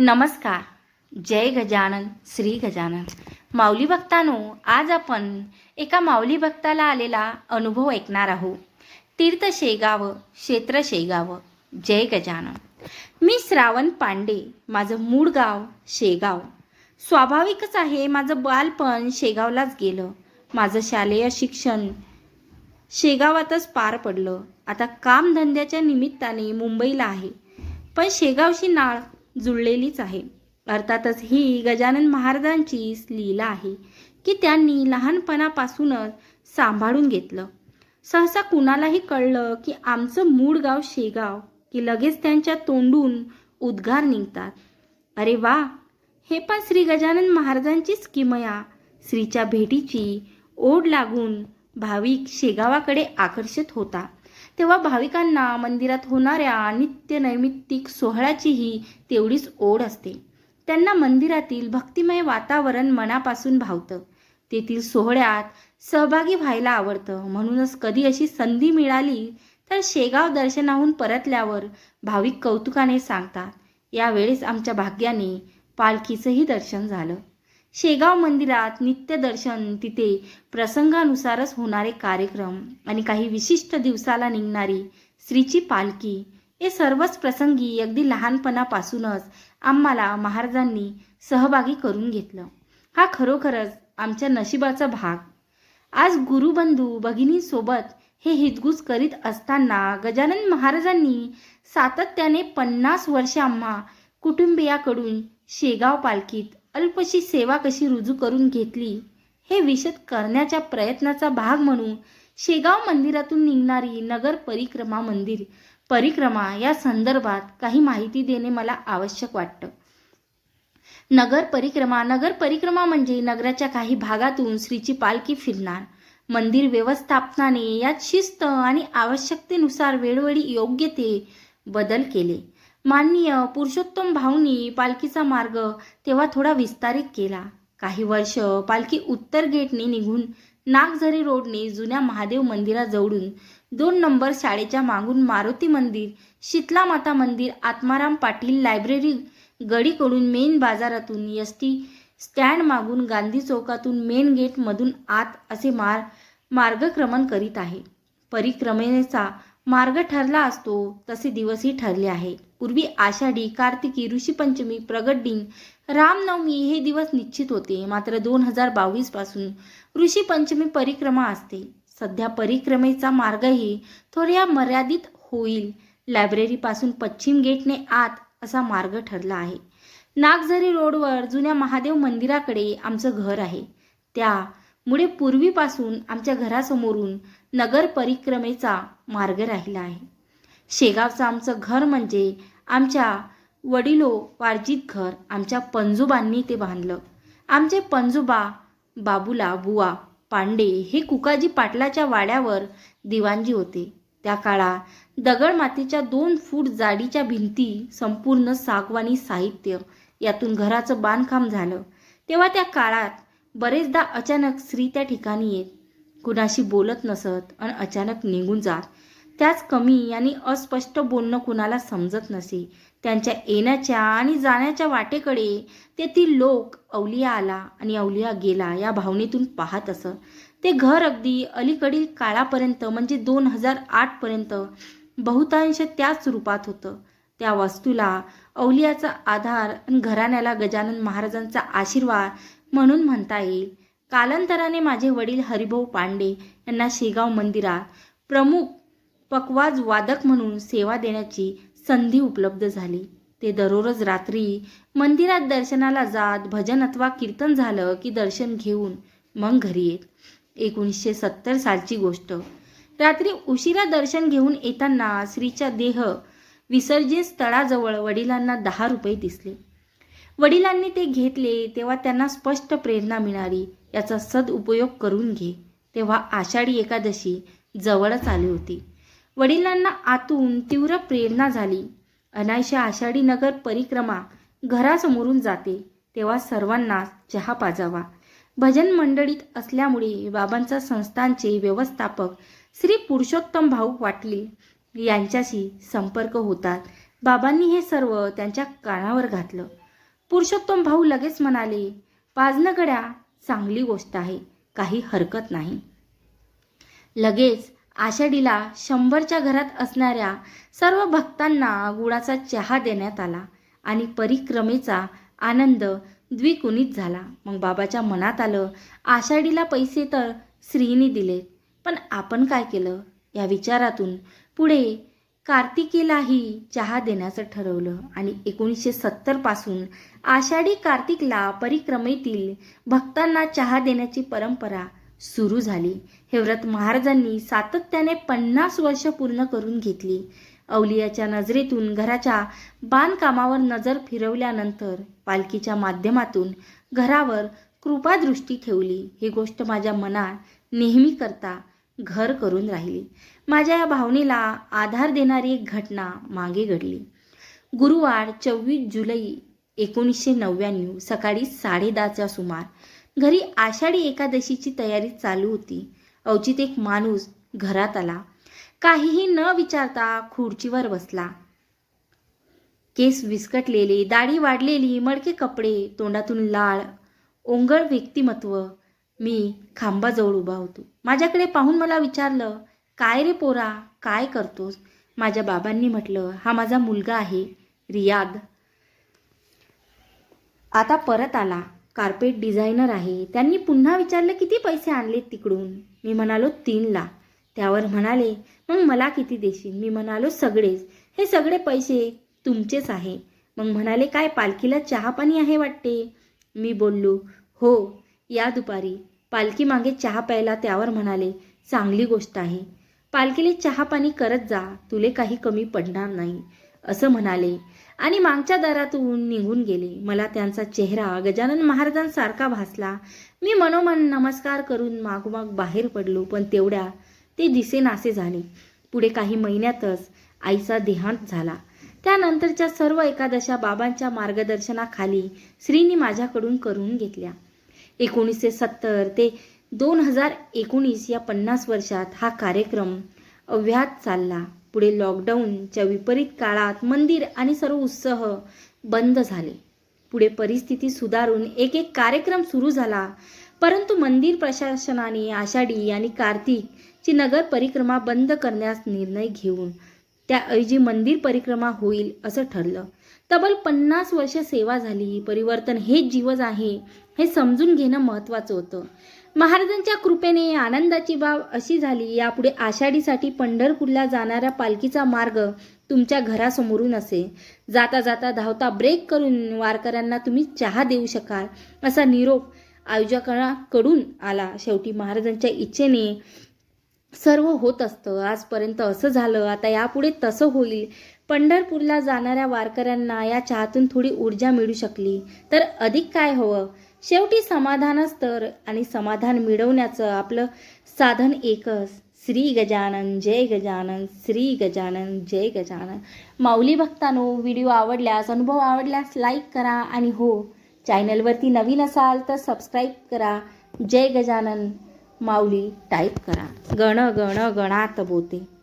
नमस्कार. जय गजानन श्री गजानन. माऊली भक्तानो आज आपण एका माऊली भक्ताला आलेला अनुभव ऐकणार आहोत. तीर्थ शेगाव क्षेत्र शेगाव. जय गजानन. मी श्रावण पांडे माझं मूळ गाव शेगाव. स्वाभाविकच आहे माझं बालपण शेगावलाच गेलं. माझं शालेय शिक्षण शेगावातच पार पडलं. आता कामधंद्याच्या निमित्ताने मुंबईला आहे. पण शेगावशी नाळ जुळलेलीच आहे. अर्थातच ही गजानन महाराजांचीच लीला आहे की त्यांनी लहानपणापासूनच सांभाळून घेतलं. सहसा कुणालाही कळलं की आमचं मूळ गाव शेगाव की लगेच त्यांच्या तोंडून उद्गार निघतात. अरे वा! हे पण श्री गजानन महाराजांचीच किमया श्रीच्या भेटीची ओढ लागून भाविक शेगावाकडे आकर्षित होता तेव्हा भाविकांना मंदिरात होणाऱ्या नित्य नैमित्तिक सोहळ्याचीही तेवढीच ओढ असते. त्यांना मंदिरातील भक्तिमय वातावरण मनापासून भावतं. तेथील सोहळ्यात सहभागी व्हायला आवडतं. म्हणूनच कधी अशी संधी मिळाली तर शेगाव दर्शनाहून परतल्यावर भाविक कौतुकाने सांगतात. यावेळेस आमच्या भाग्याने पालखीचंही दर्शन झालं. शेगाव मंदिरात नित्यदर्शन तिथे प्रसंगानुसारच होणारे कार्यक्रम आणि काही विशिष्ट दिवसाला निघणारी श्रीची पालखी. हे सर्वच प्रसंगी अगदी लहानपणापासूनच आम्हाला महाराजांनी सहभागी करून घेतलं. हा खरोखरच आमच्या नशिबाचा भाग. आज गुरुबंधू भगिनींसोबत हे हितगुज करीत असताना गजानन महाराजांनी सातत्याने पन्नास वर्ष आम्हा कुटुंबियाकडून शेगाव पालखीत अल्पशी सेवा कशी रुजू करून घेतली हे विशद करण्याच्या प्रयत्नाचा भाग म्हणून शेगाव मंदिरातून निघणारी नगर परिक्रमा मंदिर परिक्रमा या संदर्भात काही माहिती देणे मला आवश्यक वाटतं. नगर परिक्रमा नगर परिक्रमा म्हणजे नगराच्या काही भागातून श्रीची पालखी फिरणार. मंदिर व्यवस्थापनाने यात शिस्त आणि आवश्यकतेनुसार वेळोवेळी योग्य ते बदल केले. माननीय पुरुषोत्तम भाऊंनी पालखीचा मार्ग तेव्हा थोडा विस्तारित केला. काही वर्ष पालखी उत्तर गेटने निघून नागझरी रोडने जुन्या महादेव मंदिराजवळून दोन नंबर शाळेच्या मागून मारुती मंदिर शीतला माता मंदिर आत्माराम पाटील लायब्ररी गडीकडून मेन बाजारातून एस टी स्टँड मागून गांधी चौकातून मेन गेटमधून आत असे मार मार्गक्रमण करीत आहे. परिक्रमेचा मार्ग ठरला असतो तसे दिवसही ठरले आहे. पूर्वी आषाढी कार्तिकी ऋषीपंचमी प्रगट रामनवमी हे दिवस निश्चित होते. मात्र दोन हजार बावीसपासून ऋषीपंचमी परिक्रमा असते. सध्या परिक्रमेचा मार्गही थोड्या मर्यादित होईल. लायब्ररीपासून पश्चिम गेटने आत असा मार्ग ठरला आहे. नागझरी रोडवर जुन्या महादेव मंदिराकडे आमचं घर आहे. त्या मुळे पूर्वीपासून आमच्या घरासमोरून नगर परिक्रमेचा मार्ग राहिला आहे. शेगावचं आमचं घर म्हणजे आमच्या वडिलो वार्जित घर आमच्या पंजोबांनी ते बांधलं. आमचे पंजोबा बाबूला बुवा पांडे हे कुकाजी पाटलाच्या वाड्यावर दिवाणजी होते. त्या काळात दगड मातीच्या दोन फूट जाडीच्या भिंती संपूर्ण सागवानी साहित्य यातून घराचं बांधकाम झालं. तेव्हा त्या काळात बरेचदा अचानक स्त्री त्या ठिकाणी येत कुणाशी बोलत नसत आणि अचानक निघून जात. त्याच कमी आणि अस्पष्ट बोलणं कुणाला समजत नसे. त्यांच्या येण्याच्या आणि जाण्याच्या वाटेकडे तेथील लोक अवलिया आला आणि अवलिया गेला या भावनेतून पाहत असत. ते घर अगदी अलीकडील काळापर्यंत म्हणजे दोन हजार आठपर्यंत बहुतांश त्याच रूपात होतं. त्या वस्तूला अवलियाचा आधार आणि घराण्याला गजानन महाराजांचा आशीर्वाद म्हणून म्हणता येईल. कालांतराने माझे वडील हरिभाऊ पांडे यांना शेगाव मंदिरात प्रमुख पकवाज वादक म्हणून सेवा देण्याची संधी उपलब्ध झाली. ते दररोज रात्री मंदिरात दर्शनाला जात भजन अथवा कीर्तन झालं की दर्शन घेऊन मग घरी येत. एकोणीसशे सत्तर सालची गोष्ट. रात्री उशिरा दर्शन घेऊन येताना श्रीचा देह विसर्जन स्थळाजवळ वडिलांना दहा रुपये दिसले. वडिलांनी ते घेतले तेव्हा त्यांना स्पष्ट प्रेरणा मिळाली. याचा सदउपयोग करून घे. तेव्हा आषाढी एकादशी जवळच आली होती. वडिलांना आतून तीव्र प्रेरणा झाली. अनायशा आषाढी नगर परिक्रमा घरासमोरून जाते. तेव्हा सर्वांना चहा पाजावा. भजन मंडळीत असल्यामुळे बाबांचा संस्थांचे व्यवस्थापक श्री पुरुषोत्तम भाऊ वाटले यांच्याशी संपर्क होतात. बाबांनी हे सर्व त्यांच्या कानावर घातलं. पुरुषोत्तम भाऊ लगेच म्हणाले पाजनगड्या चांगली गोष्ट आहे काही हरकत नाही. लगेच आषाढीला शंभरच्या घरात असणाऱ्या सर्व भक्तांना गुळाचा चहा देण्यात आला आणि परिक्रमेचा आनंद द्विगुणित झाला. मग बाबाच्या मनात आलं आषाढीला पैसे तर स्त्रीने दिले पण आपण काय केलं? या विचारातून पुढे कार्तिकीलाही चहा देण्याचं ठरवलं आणि एकोणीसशे सत्तरपासून आषाढी कार्तिकला परिक्रमेतील भक्तांना चहा देण्याची परंपरा सुरू झाली. हे व्रत महाराजांनी सातत्याने पन्नास वर्ष पूर्ण करून घेतली. अवलियाच्या नजरेतून घराच्या बांधकामावर नजर फिरवल्यानंतर पालखीच्या माध्यमातून घरावर कृपादृष्टी ठेवली. ही गोष्ट माझ्या मनात नेहमी करता घर करून राहिली. माझ्या या भावनेला आधार देणारी एक घटना मागे घडली. गुरुवार चोवीस जुलै एकोणीसशे नव्याण्णव सकाळी साडेदहाच्या सुमार घरी आषाढी एकादशीची तयारी चालू होती. अवचित एक माणूस घरात आला. काहीही न विचारता खुर्चीवर बसला. केस विस्कटलेले दाढी वाढलेली मडके कपडे तोंडातून लाळ ओंगळ व्यक्तिमत्व मी खांबाजवळ उभा होतो. माझ्याकडे पाहून मला विचारलं काय रे पोरा काय करतोस? माझ्या बाबांनी म्हटलं हा माझा मुलगा आहे रियाद. आता परत आला. कार्पेट डिझायनर आहे. त्यांनी पुन्हा विचारलं किती पैसे आणलेत तिकडून? मी म्हणालो तीन लाख. त्यावर म्हणाले मग मला किती देशील? मी म्हणालो सगळेच. हे सगळे पैसे तुमचेच आहे. मग म्हणाले काय पालखीला चहा पाणी आहे वाटते? मी बोललो हो या दुपारी. पालखी मागे चहा प्यायला त्यावर म्हणाले चांगली गोष्ट आहे. पालखीला चहा पाणी करत जा तुले काही कमी पडणार नाही असं म्हणाले. आणि मागच्या दारातून निघून गेले. मला त्यांचा चेहरा गजानन महाराजांसारखा भासला. मी मनोमन नमस्कार करून मागोमाग बाहेर पडलो पण तेवढ्या ते दिसेनासे झाले. पुढे काही महिन्यातच आईचा देहांत झाला. त्यानंतरच्या सर्व एकादशा बाबांच्या मार्गदर्शनाखाली श्रीनी माझ्याकडून करून घेतल्या. एकोणीसशे सत्तर ते दोन हजार एकोणीस या पन्नास वर्षात हा कार्यक्रम अव्याहत चालला. पुढे लॉकडाऊनच्या विपरीत काळात मंदिर आणि सर्व उत्सव बंद झाले. पुढे परिस्थिती सुधारून एक एक कार्यक्रम सुरू झाला. परंतु मंदिर प्रशासनाने आषाढी आणि कार्तिकची नगर परिक्रमा बंद करण्यास निर्णय घेऊन त्याऐवजी मंदिर परिक्रमा होईल असं ठरलं. तब्बल पन्नास वर्ष सेवा झाली. परिवर्तन हेच जीवज आहे हे समजून घेणं महत्त्वाचं होतं. महाराजांच्या कृपेने आनंदाची बाब अशी झाली यापुढे आषाढीसाठी पंढरपूरला जाणाऱ्या पालखीचा मार्ग तुमच्या घरासमोरून असे. जाता जाता धावता ब्रेक करून वारकऱ्यांना तुम्ही चहा देऊ शकाल असा निरोप आयोजकांकडून आला. शेवटी महाराजांच्या इच्छेने सर्व होत असतं. आजपर्यंत असं झालं. आता यापुढे तसं होईल. पंढरपूरला जाणाऱ्या वारकऱ्यांना या चहातून थोडी ऊर्जा मिळू शकली. तर अधिक काय हवं? शेवटी समाधानच तर. आणि समाधान मिळवण्याचं आपलं साधन एकच. श्री गजानन जय गजानन. श्री गजानन जय गजानन. माऊली भक्तानो व्हिडिओ आवडल्यास अनुभव आवडल्यास लाईक करा. आणि हो चॅनलवरती नवीन असाल तर सबस्क्राईब करा. जय गजानन. माऊली टाईप करा. गण गण गणात बोते.